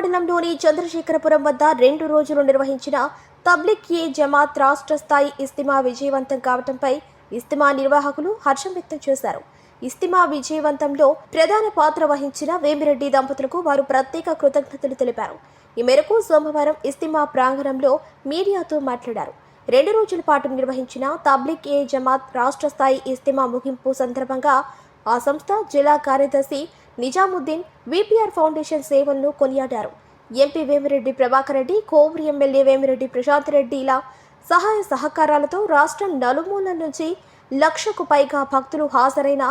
మండలంలోని చంద్రశేఖరపురం వద్ద రెండు రోజులు నిర్వహించిన తబ్లిక్ ఏ జమాత్ రాష్ట్ర స్థాయి ఇస్తిమా విజయవంతం కావడంపై ఇస్తిమా నిర్వాహకులు హర్షం వ్యక్తం చేశారు. ఇస్తిమా విజయవంతంలో ప్రధాన పాత్ర వహించిన వేమిరెడ్డి దంపతులకు వారు ప్రత్యేక కృతజ్ఞతలు తెలిపారు. ఈ మేరకు సోమవారం ఇస్తిమా ప్రాంగణంలో మీడియాతో మాట్లాడారు. రెండు రోజుల పాటు నిర్వహించిన తబ్లిక్ ఏ జమాత్ రాష్ట్ర స్థాయి ఇస్తిమా ముగింపు సందర్భంగా ఆ సంస్థ జిల్లా కార్యదర్శి నిజాముద్దీన్ విపిఆర్ ఫౌండేషన్ సేవలను కొనియాడారు. ఎంపీ వేమిరెడ్డి ప్రభాకర్ రెడ్డి కోవూరు ఎమ్మెల్యే వేమిరెడ్డి ప్రశాంత్ రెడ్డిల సహాయ సహకారాలతో రాష్ట్రం నలుమూలల నుంచి లక్షకు పైగా భక్తులు హాజరైన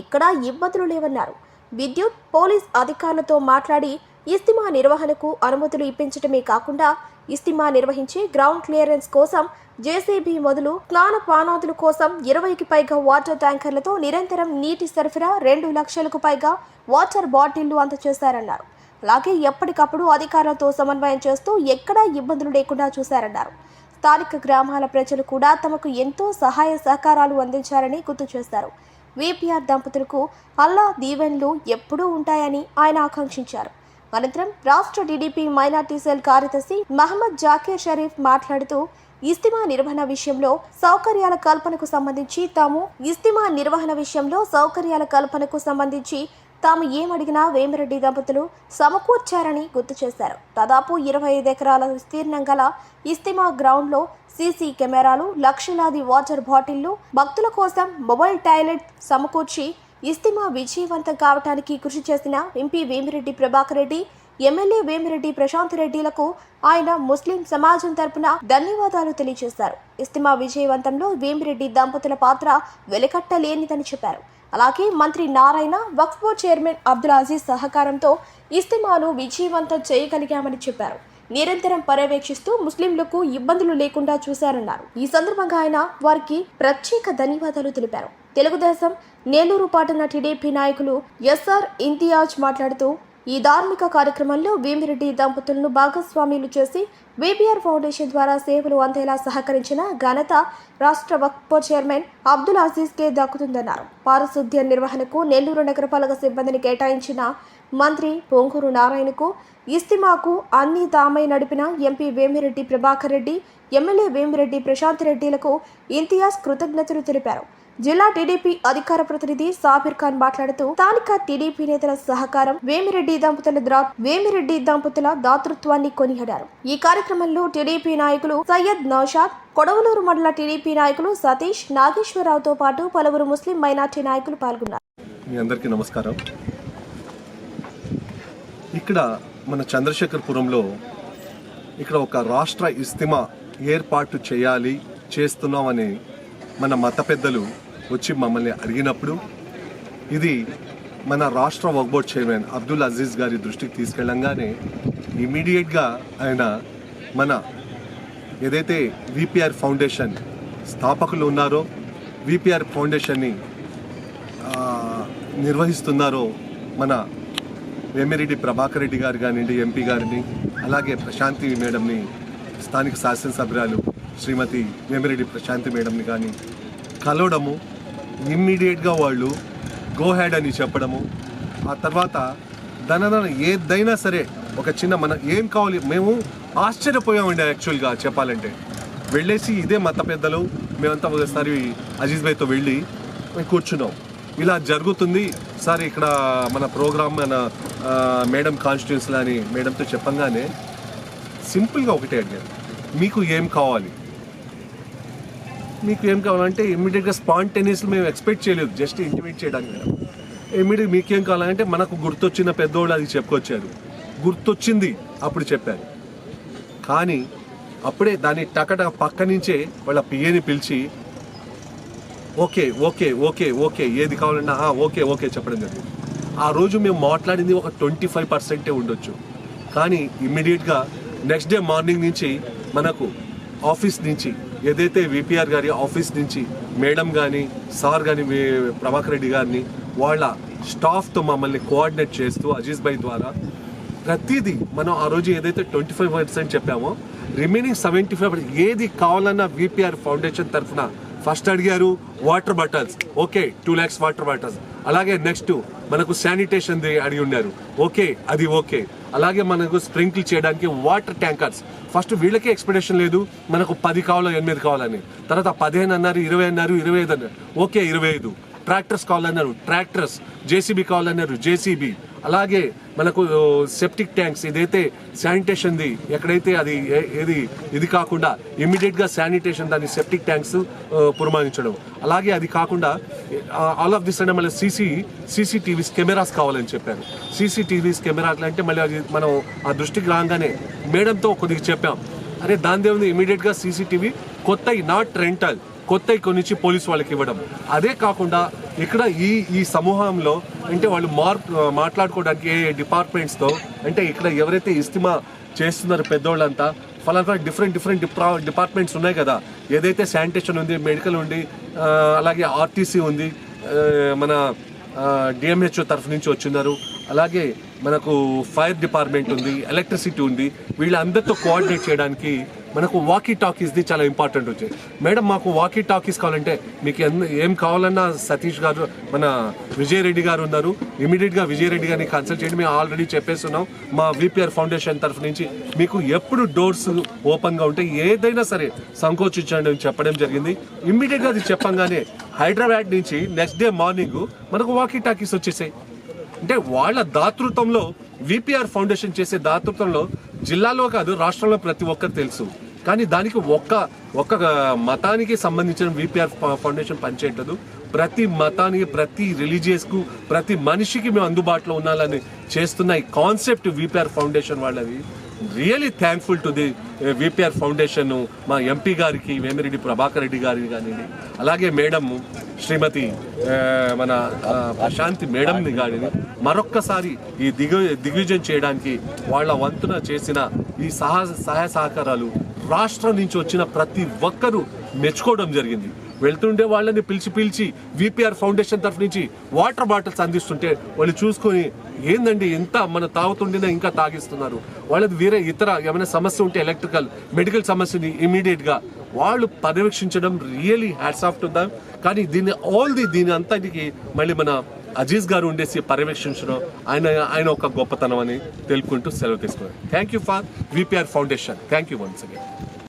ఎక్కడా ఇబ్బందులు లేవన్నారు. విద్యుత్ పోలీస్ అధికారులతో మాట్లాడి ఇస్తిమా నిర్వహణకు అనుమతులు ఇప్పించడమే కాకుండా ఇస్తిమా నిర్వహించే గ్రౌండ్ క్లియరెన్స్ కోసం జేసీబీ మొదలు స్నాన పానాదుల కోసం ఇరవైకి పైగా వాటర్ ట్యాంకర్లతో నిరంతరం నీటి సరఫరా రెండు లక్షలకు పైగా వాటర్ బాటిళ్ళు అందజేశారన్నారు అలాగే ఎప్పటికప్పుడు అధికారులతో సమన్వయం చేస్తూ ఎక్కడా ఇబ్బందులు లేకుండా చూశారన్నారు. స్థానిక గ్రామాల ప్రజలు కూడా తమకు ఎంతో సహాయ సహకారాలు అందించారని గుర్తు చేశారు. విపిఆర్ దంపతులకు అల్లా దీవెన్లు ఎప్పుడూ ఉంటాయని ఆయన ఆకాంక్షించారు. అనంతరం రాష్ట్ర టీడీపీ మైనార్టీ సెల్ కార్యదర్శి మహమ్మద్ జాకీర్ షరీఫ్ మాట్లాడుతూ ఇస్తిమా నిర్వహణ విషయంలో సౌకర్యాల కల్పనకు సంబంధించి తాము ఇస్తిమా నిర్వహణ విషయంలో సౌకర్యాల కల్పనకు సంబంధించి తాము ఏమడిగినా వేమిరెడ్డి దంపతులు సమకూర్చారని గుర్తు చేశారు. దాదాపు ఇరవై ఐదు ఎకరాల విస్తీర్ణం గల ఇస్తిమా గ్రౌండ్లో సీసీ కెమెరాలు లక్షలాది వాటర్ బాటిళ్ళు భక్తుల కోసం మొబైల్ టాయిలెట్ సమకూర్చి ఇస్తిమా విజయవంతం కావటానికి కృషి చేసిన ఎంపీ వేమిరెడ్డి ప్రభాకర్ రెడ్డి ఎమ్మెల్యే వేమిరెడ్డి ప్రశాంత్ రెడ్డిలకు ఆయన ముస్లిం సమాజం తరపున ధన్యవాదాలు తెలియజేశారు. ఇస్తిమా విజయవంతంలో వేమిరెడ్డి దంపతుల పాత్ర వెలకట్టలేనిదని చెప్పారు. అలాగే మంత్రి నారాయణ వక్ఫ్ బోర్డ్ చైర్మన్ అబ్దుల్ అజీజ్ సహకారంతో ఇస్తిమాను విజయవంతం చేయగలిగామని చెప్పారు. నిరంతరం పర్యవేక్షిస్తూ ముస్లింలకు ఇబ్బందులు లేకుండా చూశారన్నారు. ఈ సందర్భంగా ఆయన వారికి ప్రత్యేక ధన్యవాదాలు తెలిపారు. తెలుగుదేశం నెల్లూరు పాటన టీడీపీ నాయకులు ఎస్ఆర్ ఇంతియాజ్ మాట్లాడుతూ ఈ ధార్మిక కార్యక్రమంలో వేమిరెడ్డి దంపతులను భాగస్వామ్యులు చేసి బీబీఆర్ ఫౌండేషన్ ద్వారా సేవలు అందేలా సహకరించిన ఘనత రాష్ట్ర వక్ఫ్ చైర్మన్ అబ్దుల్ అజీజ్ కే దక్కుతుందన్నారు. పారిశుద్ధ్య నిర్వహణకు నెల్లూరు నగరపాలక సిబ్బందిని కేటాయించిన మంత్రి పొంగూరు నారాయణకు ఇస్తిమాకు అన్ని తామై నడిపిన ఎంపీ వేమిరెడ్డి ప్రభాకర్ రెడ్డి ఎమ్మెల్యే వేమిరెడ్డి ప్రశాంత్ రెడ్డిలకు ఇంతియాజ్ కృతజ్ఞతలు తెలిపారు. జిల్లా టీడీపీ అధికార ప్రతినిధి సాబిర్ ఖాన్ మాట్లాడుతూ స్థానిక టీడీపీ నేతల సహకారం వేమిరెడ్డి దంపతుల ద్రా వేమిరెడ్డి దంపతుల దాతృత్వాన్ని కొనియాడారు. ఈ కార్యక్రమంలో టీడీపీ నాయకులు సయ్యద్ నౌషాద్ కొడవలూరు మండల టీడీపీ నాయకులు సతీష్ నాగేశ్వరరావుతో పాటు పలువురు ముస్లిం మైనార్టీ నాయకులు పాల్గొన్నారు. మీ అందరికీ నమస్కారం. ఇక్కడ మన చంద్రశేఖర్పురంలో ఇక్కడ ఒక రాష్ట్ర ఇస్తిమా ఏర్పాటు చేయాలి చేస్తున్నామని మన మత పెద్దలు వచ్చి మమ్మల్ని అడిగినప్పుడు ఇది మన రాష్ట్ర వక్బోర్డ్ చైర్మన్ అబ్దుల్ అజీజ్ గారి దృష్టికి తీసుకెళ్ళంగానే ఇమీడియట్గా ఆయన మన ఏదైతే విపిఆర్ ఫౌండేషన్ స్థాపకులు ఉన్నారో విపిఆర్ ఫౌండేషన్ని నిర్వహిస్తున్నారో మన వేమిరెడ్డి ప్రభాకర్ రెడ్డి గారు కానివ్వండి ఎంపీ గారిని అలాగే ప్రశాంతి మేడంని స్థానిక శాసనసభ్యురాలు శ్రీమతి వేమిరెడ్డి ప్రశాంతి మేడంని కానీ కలవడము ఇమ్మీడియట్గా వాళ్ళు గో హ్యాడ్ అని చెప్పడము ఆ తర్వాత దాని ఏదైనా సరే ఒక చిన్న మన ఏం కావాలి మేము ఆశ్చర్యపోయామండి యాక్చువల్గా చెప్పాలంటే. వెళ్ళేసి ఇదే మత పెద్దలు మేమంతా ఒకసారి అజీజ్ భాయ్తో వెళ్ళి మేము కూర్చున్నాం. ఇలా జరుగుతుంది. సార్ ఇక్కడ మన ప్రోగ్రామ్ మన మేడం కాన్స్టిట్యూన్సీ అని మేడంతో చెప్పంగానే సింపుల్గా ఒకటే అడిగారు మీకు ఏం కావాలి? మీకు ఏం కావాలంటే ఇమ్మీడియట్గా స్పాంటేనియస్లు మేము ఎక్స్పెక్ట్ చేయలేదు జస్ట్ ఇంటిమేట్ చేయడానికి ఇమ్మీడియట్ మీకేం కావాలంటే మనకు గుర్తొచ్చిన పెద్దోళ్ళు అది చెప్పుకొచ్చారు. గుర్తొచ్చింది అప్పుడు చెప్పారు. కానీ అప్పుడే దాన్ని టకట పక్క నుంచే వాళ్ళ పిఏని పిలిచి ఓకే ఓకే ఓకే ఓకే ఏది కావాలన్నా ఓకే ఓకే చెప్పడం జరిగింది. ఆ రోజు మేము మాట్లాడింది ఒక ట్వంటీ ఫైవ్ పర్సెంటే ఉండొచ్చు. కానీ ఇమ్మీడియట్గా నెక్స్ట్ డే మార్నింగ్ నుంచి మనకు ఆఫీస్ నుంచి ఏదైతే విపిఆర్ గారి ఆఫీస్ నుంచి మేడం కానీ సార్ కానీ ప్రభాకర్ రెడ్డి గారిని వాళ్ళ స్టాఫ్తో మమ్మల్ని కోఆర్డినేట్ చేస్తూ అజీజ్ భాయ్ ద్వారా ప్రతిదీ మనం ఆ రోజు ఏదైతే ట్వంటీ ఫైవ్ పర్సెంట్ చెప్పామో రిమైనింగ్ సెవెంటీ ఫైవ్ ఏది కావాలన్నా విపిఆర్ ఫౌండేషన్ తరఫున ఫస్ట్ అడిగారు water bottles okay two lakhs water bottles అలాగే నెక్స్ట్ మనకు శానిటేషన్ అడిగి ఉన్నారు. ఓకే అది ఓకే అలాగే మనకు స్ప్రింకిల్ చేయడానికి వాటర్ ట్యాంకర్స్ ఫస్ట్ వీళ్ళకి ఎక్స్పెక్టేషన్ లేదు మనకు పది కావాలో ఎనిమిది కావాలని. తర్వాత పదిహేను అన్నారు ఇరవై అన్నారు ఇరవై ఐదు అన్నారు. ఓకే ఇరవై ఐదు. ట్రాక్టర్స్ కావాలన్నారు ట్రాక్టర్స్ జేసీబీ కావాలన్నారు జేసీబీ అలాగే మనకు సెప్టిక్ ట్యాంక్స్ ఇదైతే శానిటేషన్ది ఎక్కడైతే అది ఏ- ఏది ఇది కాకుండా ఇమ్మీడియట్గా శానిటేషన్ దాని సెప్టిక్ ట్యాంక్స్ పురమాయించడం. అలాగే అది కాకుండా ఆల్ ఆఫ్ దిస్ అంటే మళ్ళీ సీసీ సీసీటీవీస్ కెమెరాస్ కావాలని చెప్పారు. సీసీటీవీస్ కెమెరాలు అంటే మళ్ళీ అది మనం ఆ దృష్టికి రాగానే మేడంతో కొద్దిగా చెప్పాం. అరే దాని దేవుని ఇమీడియట్గా సీసీటీవీ కొత్త నాట్ రెంటల్ కొత్త కొనిచ్చి పోలీస్ వాళ్ళకి ఇవ్వడం. అదే కాకుండా ఇక్కడ ఈ ఈ సమూహంలో అంటే వాళ్ళు మార్ మాట్లాడుకోవడానికి ఏ డిపార్ట్మెంట్స్తో అంటే ఇక్కడ ఎవరైతే ఇస్తిమా చేస్తున్నారు పెద్దోళ్ళంతా ఫలానా డిఫరెంట్ డిఫరెంట్ డిపార్ట్మెంట్స్ ఉన్నాయి కదా. ఏదైతే శానిటేషన్ ఉంది మెడికల్ ఉంది అలాగే ఆర్టీసీ ఉంది మన డిఎంహెచ్ఓ తరఫు నుంచి వచ్చిన్నారు అలాగే మనకు ఫైర్ డిపార్ట్మెంట్ ఉంది ఎలక్ట్రిసిటీ ఉంది వీళ్ళందరితో కోఆర్డినేట్ చేయడానికి మనకు వాకీ టాకీస్ది చాలా ఇంపార్టెంట్ వచ్చాయి. మేడం మాకు వాకీ టాకీస్ కావాలంటే మీకు ఎన్- ఏం కావాలన్నా సతీష్ గారు మన విజయ్ రెడ్డి గారు ఉన్నారు. ఇమీడియట్గా విజయ్ రెడ్డి గారిని కన్సల్ట్ చేయండి. మేము ఆల్రెడీ చెప్పేస్తున్నాం. మా విపిఆర్ ఫౌండేషన్ తరఫు నుంచి మీకు ఎప్పుడు డోర్స్ ఓపెన్గా ఉంటే ఏదైనా సరే సంకోచించండి అని చెప్పడం జరిగింది. ఇమ్మీడియట్గా అది చెప్పంగానే హైదరాబాద్ నుంచి నెక్స్ట్ డే మార్నింగ్ మనకు వాకీ టాకీస్ వచ్చేసాయి. అంటే వాళ్ళ దాతృత్వంలో విపిఆర్ ఫౌండేషన్ చేసే దాతృత్వంలో జిల్లాలో కాదు రాష్ట్రంలో ప్రతి ఒక్కరు తెలుసు. కానీ దానికి ఒక్క ఒక్క మతానికి సంబంధించిన విపిఆర్ ఫౌండేషన్ పనిచేయట్లేదు. ప్రతి మతానికి ప్రతి రిలీజియస్కు ప్రతి మనిషికి మేము అందుబాటులో ఉండాలని చేస్తున్న ఈ కాన్సెప్ట్ విపిఆర్ ఫౌండేషన్ వాళ్ళది. Really thankful to the VPR foundation మా ఎంపీ గారికి వేమిరెడ్డి ప్రభాకర్ రెడ్డి గారికి కానివ్వండి. అలాగే మేడం శ్రీమతి మన ఆ, ప్రశాంతి మేడంని గారిని మరొక్కసారి ఈ దిగు దిగ్విజయం చేయడానికి వాళ్ళ వంతున చేసిన ఈ సహా సహాయ సహకారాలు రాష్ట్రం నుంచి వచ్చిన ప్రతి ఒక్కరూ మెచ్చుకోవడం జరిగింది. వెళ్తుండే వాళ్ళని పిలిచి పిలిచి విపిఆర్ ఫౌండేషన్ తరఫు నుంచి వాటర్ బాటిల్స్ అందిస్తుంటే వాళ్ళు చూసుకొని ఏందండి ఎంత మన తాగుతుండేనా ఇంకా తాగిస్తున్నారు. వాళ్ళది వేరే ఇతర ఏమైనా సమస్య ఉంటే ఎలక్ట్రికల్ మెడికల్ సమస్యని ఇమీడియట్గా వాళ్ళు పర్యవేక్షించడం really hats off to them. కానీ దీన్ని ఆల్ ది దీని అంతటికి మళ్ళీ మన అజీజ్ గారు ఉండేసి పర్యవేక్షించడం ఆయన ఆయన ఒక గొప్పతనం అని తెలుపుకుంటూ సెలవు తీసుకున్నారు. Thank you for VPR foundation thank you once again